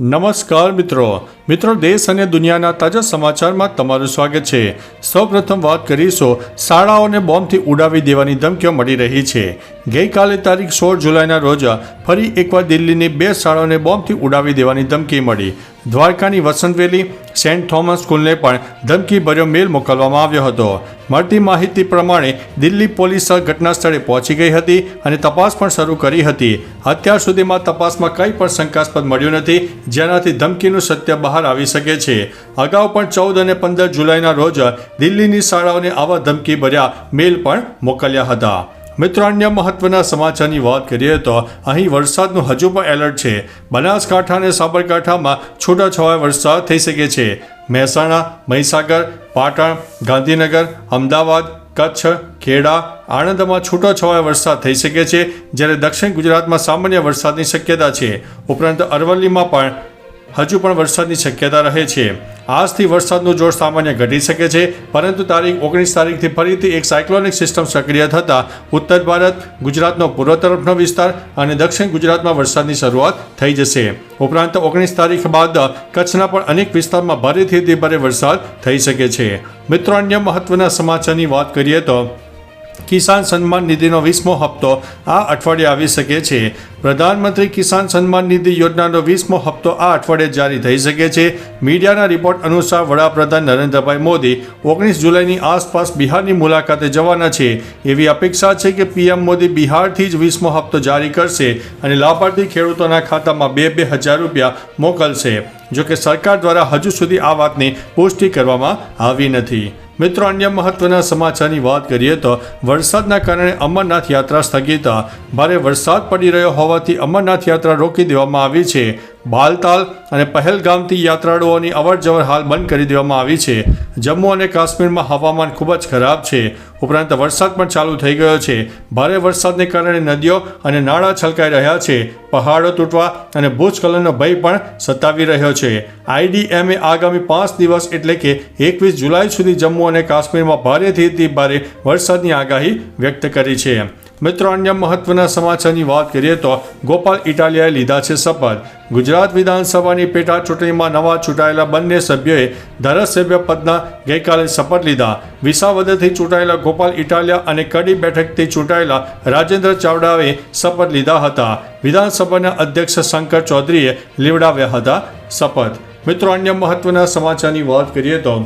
નમસ્કાર મિત્રો. મિત્રો, દેશ અને દુનિયાના તાજા સમાચારમાં તમારું સ્વાગત છે. સૌપ્રથમ વાત કરીશું, શાળાઓને બોમ્બથી ઉડાવી દેવાની ધમકીઓ મળી રહી છે. ગઈકાલે તારીખ સોળ જુલાઈના રોજ ફરી એકવાર દિલ્હીની બે શાળાઓને બોમ્બથી ઉડાવી દેવાની ધમકી મળી. દ્વારકાની વસંતવેલી સેન્ટ થોમસ સ્કૂલને પણ ધમકીભર્યો મેલ મોકલવામાં આવ્યો હતો. મળતી માહિતી પ્રમાણે દિલ્હી પોલીસ ઘટના સ્થળે પહોંચી ગઈ હતી અને તપાસ પણ શરૂ કરી હતી. અત્યાર સુધીમાં તપાસમાં કંઈ પણ શંકાસ્પદ મળ્યું નથી, જેનાથી ધમકીનું સત્ય બહાર આવી શકે છે. અગાઉ પણ ચૌદ અને પંદર જુલાઈના રોજ દિલ્હીની શાળાઓને આવા ધમકી ભર્યા મેલ પણ મોકલ્યા હતા. મિત્રો, અન્ય મહત્વના સમાચારની વાત કરીએ તો અહીં વરસાદનું હજુ પણ એલર્ટ છે. બનાસકાંઠા અને સાબરકાંઠામાં છૂટાછવાયા વરસાદ થઈ શકે છે. મહેસાણા, મહીસાગર, પાટણ, ગાંધીનગર, અમદાવાદ, કચ્છ, ખેડા આણંદમાં છૂટોછવાયો વરસાદ થઈ શકે છે, જ્યારે દક્ષિણ ગુજરાતમાં સામાન્ય વરસાદની શક્યતા છે. ઉપરાંત અરવલ્લીમાં પણ હજુ પણ વરસાદની શક્યતા રહે છે. આજથી વરસાદનું જોર સામાન્ય ઘટી શકે છે, પરંતુ તારીખ ઓગણીસ તારીખથી ફરીથી એક સાયક્લોનિક સિસ્ટમ સક્રિય થતાં ઉત્તર ભારત, ગુજરાતનો પૂર્વ તરફનો વિસ્તાર અને દક્ષિણ ગુજરાતમાં વરસાદની શરૂઆત થઈ જશે. ઉપરાંત ઓગણીસ તારીખ બાદ કચ્છના પણ અનેક વિસ્તારમાં ભારેથી ભારે વરસાદ થઈ શકે છે. મિત્રો, અન્ય મહત્વના સમાચારની વાત કરીએ તો કિસાન સન્માન નિધિનો વીસમો હપ્તો આ અઠવાડિયે આવી શકે છે. પ્રધાનમંત્રી કિસાન સન્માન નિધિ યોજનાનો વીસમો હપ્તો આ અઠવાડિયે જારી થઈ શકે છે. મીડિયાના રિપોર્ટ અનુસાર વડાપ્રધાન નરેન્દ્રભાઈ મોદી ઓગણીસ જુલાઈની આસપાસ બિહારની મુલાકાતે જવાના છે. એવી અપેક્ષા છે કે પીએમ મોદી બિહારથી જ વીસમો હપ્તો જારી કરશે અને લાભાર્થી ખેડૂતોના ખાતામાં બે બે હજાર રૂપિયા મોકલશે. જોકે સરકાર દ્વારા હજુ સુધી આ વાતની પુષ્ટિ કરવામાં આવી નથી. મિત્રો, અન્ય મહત્વના સમાચારની વાત કરીએ તો વરસાદના કારણે અમરનાથ યાત્રા સ્થગિત. ભારે વરસાદ પડી રહ્યો હોવાથી અમરનાથ યાત્રા રોકી દેવામાં આવી છે. બાલતાલ અને પહેલગામથી યાત્રાળુઓની અવરજવર હાલ બંધ કરી દેવામાં આવી છે. જમ્મુ અને કાશ્મીરમાં હવામાન ખૂબ જ ખરાબ છે. ઉપરાંત વરસાદ પણ ચાલુ થઈ ગયો છે. ભારે વરસાદને કારણે નદીઓ અને નાળા છલકાઈ રહ્યા છે. પહાડો તૂટવા અને ભૂસ્ખલનનો ભય પણ સતાવી રહ્યો છે. આઈડીએમએ આગામી પાંચ દિવસ એટલે કે એકવીસ જુલાઈ સુધી જમ્મુ અને કાશ્મીરમાં ભારેથી ભારે વરસાદની આગાહી વ્યક્ત કરી છે. મિત્રો, અન્ય મહત્વના સમાચારની વાત કરીએ તો ગોપાલ ઇટાલિયાએ લીધા છે શપથ ગુજરાત વિધાનસભાની પેટા ચૂંટણીમાં નવા ચૂંટાયેલા બંને સભ્યોએ ધારાસભ્ય પદના ગઈકાલે શપથ લીધા. વિસાવદરથી ચૂંટાયેલા ગોપાલ ઇટાલિયા અને કડી બેઠકથી ચૂંટાયેલા રાજેન્દ્ર ચાવડાએ શપથ લીધા હતા. વિધાનસભાના અધ્યક્ષ શંકર ચૌધરીએ લીવડાવ્યા હતા શપથ. મિત્રો, અન્ય મહત્વના સમાચારની વાત કરીએ તો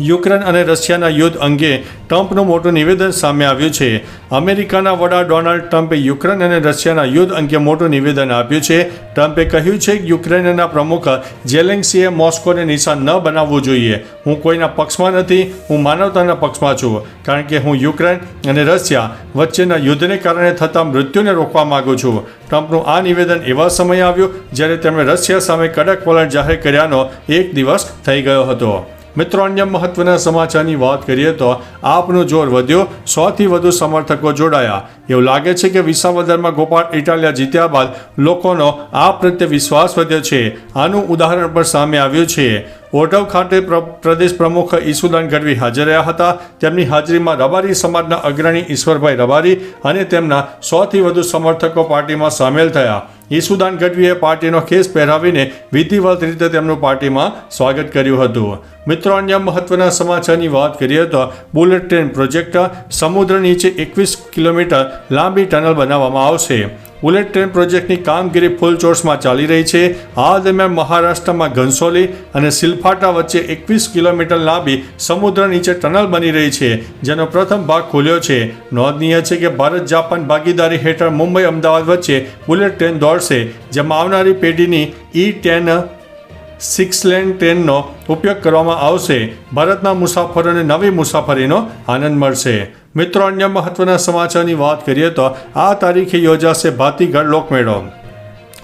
યુક્રેન અને રશિયાના યુદ્ધ અંગે ટ્રમ્પનું મોટું નિવેદન સામે આવ્યું છે. અમેરિકાના વડા ડોનાલ્ડ ટ્રમ્પે યુક્રેન અને રશિયાના યુદ્ધ અંગે મોટું નિવેદન આપ્યું છે. ટ્રમ્પે કહ્યું છે કે યુક્રેનના પ્રમુખ જેલેન્સીએ મોસ્કોને નિશાન ન બનાવવું જોઈએ. હું કોઈના પક્ષમાં નથી, હું માનવતાના પક્ષમાં છું. કારણ કે હું યુક્રેન અને રશિયા વચ્ચેના યુદ્ધને કારણે થતા મૃત્યુને રોકવા માગું છું. ટ્રમ્પનું આ નિવેદન એવા સમયે આવ્યું જ્યારે તેમણે રશિયા સામે કડક વલણ જાહેર કર્યાનો એક દિવસ થઈ ગયો હતો. મિત્રો, અન્ય મહત્વના સમાચારની વાત કરીએ તો આપનો જોર વધ્યો, સોથી વધુ સમર્થકો જોડાયા. એવું લાગે છે કે વિસાવદરમાં ગોપાલ ઇટાલિયા જીત્યા બાદ લોકોનો આ પ્રત્યે વિશ્વાસ વધ્યો છે. આનું ઉદાહરણ પણ સામે આવ્યું છે. ઓઢવ ખાતે પ્ર- પ્રદેશ પ્રમુખ ઈસુદાન ગઢવી હાજર રહ્યા હતા. તેમની હાજરીમાં રબારી સમાજના અગ્રણી ઈશ્વરભાઈ રબારી અને તેમના સોથી વધુ સમર્થકો પાર્ટીમાં સામેલ થયા. ઈસુદાન ગઢવીએ પાર્ટીનો ખેસ પહેરાવીને વિધિવત રીતે તેમનું પાર્ટીમાં સ્વાગત કર્યું હતું. મિત્રો, અન્ય મહત્વના સમાચારની વાત કરીએ તો બુલેટ ટ્રેન પ્રોજેક્ટ સમુદ્ર નીચે એકવીસ કિલોમીટર લાંબી ટનલ બનાવવામાં આવશે. બુલેટ ટ્રેન પ્રોજેક્ટની કામગીરી ફૂલચોર્સમાં ચાલી રહી છે. આ દરમિયાન મહારાષ્ટ્રમાં ઘનસોલી અને સિલફાટા વચ્ચે એકવીસ કિલોમીટર લાંબી સમુદ્ર નીચે ટનલ બની રહી છે, જેનો પ્રથમ ભાગ ખુલ્યો છે. નોંધનીય છે કે ભારત જાપાન ભાગીદારી હેઠળ મુંબઈ અમદાવાદ વચ્ચે બુલેટ ટ્રેન દોડશે, જેમાં આવનારી પેઢીની ઈ ટેન સિક્સ લેન ટ્રેનનો ઉપયોગ કરવામાં આવશે. ભારતના મુસાફરોને નવી મુસાફરીનો આનંદ મળશે. મિત્રો, અન્ય મહત્વના સમાચારની વાત કરીએ તો આ તારીખે યોજાશે ભાતીગઢ લોકમેળો.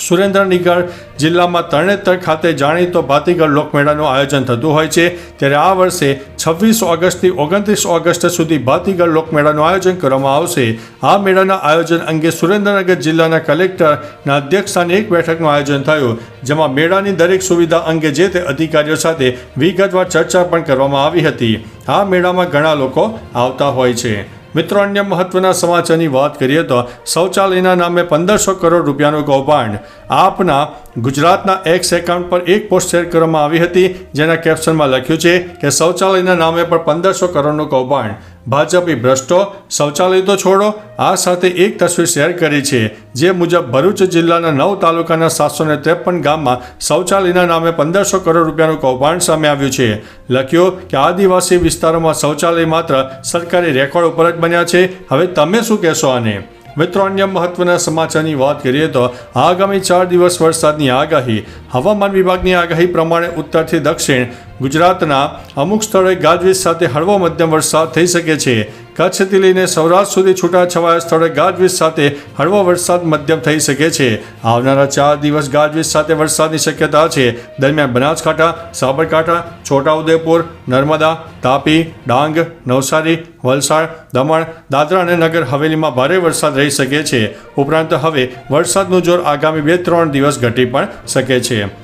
સુરેન્દ્રનગર જિલ્લામાં તરણેતર ખાતે જાણીતો ભાતીગઢ લોકમેળાનું આયોજન થતું હોય છે. ત્યારે આ વર્ષે છવ્વીસ ઓગસ્ટથી ઓગણત્રીસ ઓગસ્ટ સુધી ભાતીગળ લોકમેળાનું આયોજન કરવામાં આવશે. આ મેળાના આયોજન અંગે સુરેન્દ્રનગર જિલ્લાના કલેક્ટરના અધ્યક્ષસ્થાને એક બેઠકનું આયોજન થયું, જેમાં મેળાની દરેક સુવિધા અંગે જે તે અધિકારીઓ સાથે વિગતવાર ચર્ચા પણ કરવામાં આવી હતી. આ મેળામાં ઘણા લોકો આવતા હોય છે. મિત્રો, અન્ય મહત્વના સમાચારની વાત કરીએ તો શૌચાલયના નામે પંદરસો કરોડ રૂપિયાનું કૌભાંડ. આપના ગુજરાતના એક્સ એકાઉન્ટ પર એક પોસ્ટ શેર કરવામાં આવી હતી, જેના કેપ્શનમાં લખ્યું છે કે શૌચાલયના નામે પર પંદરસો કરોડનું કૌભાંડ. ભાજપી ભ્રષ્ટો શૌચાલય તો છોડો, આ સાથે એક તસવીર શેર કરી છે, જે મુજબ ભરૂચ જિલ્લાના નવ તાલુકાના સાતસો ને ત્રેપન ગામમાં શૌચાલયના નામે પંદરસો કરોડ રૂપિયાનું કૌભાંડ સામે આવ્યું છે. લખ્યું કે આદિવાસી વિસ્તારોમાં શૌચાલય માત્ર સરકારી રેકોર્ડ ઉપર જ બન્યા છે. હવે તમે શું કહેશો આને? મિત્રો, અન્ય મહત્વના સમાચારની વાત કરીએ તો આગામી ચાર દિવસ વરસાદની આગાહી. હવામાન વિભાગની આગાહી પ્રમાણે ઉત્તરથી દક્ષિણ ગુજરાતના અમુક સ્થળોએ ગાજવીજ સાથે હળવો મધ્યમ વરસાદ થઈ શકે છે. કચ્છથી લઈને સૌરાષ્ટ્ર સુધી છૂટાછવાયા સ્થળે ગાજવીજ સાથે હળવો વરસાદ મધ્યમ થઈ શકે છે. આવનારા ચાર દિવસ ગાજવીજ સાથે વરસાદની શક્યતા છે. દરમિયાન બનાસકાંઠા, સાબરકાંઠા, છોટાઉદેપુર, નર્મદા, તાપી, ડાંગ, નવસારી, વલસાડ, દમણ, દાદરા અને નગર હવેલીમાં ભારે વરસાદ રહી શકે છે. ઉપરાંત હવે વરસાદનું જોર આગામી બે ત્રણ દિવસ ઘટી પણ શકે છે.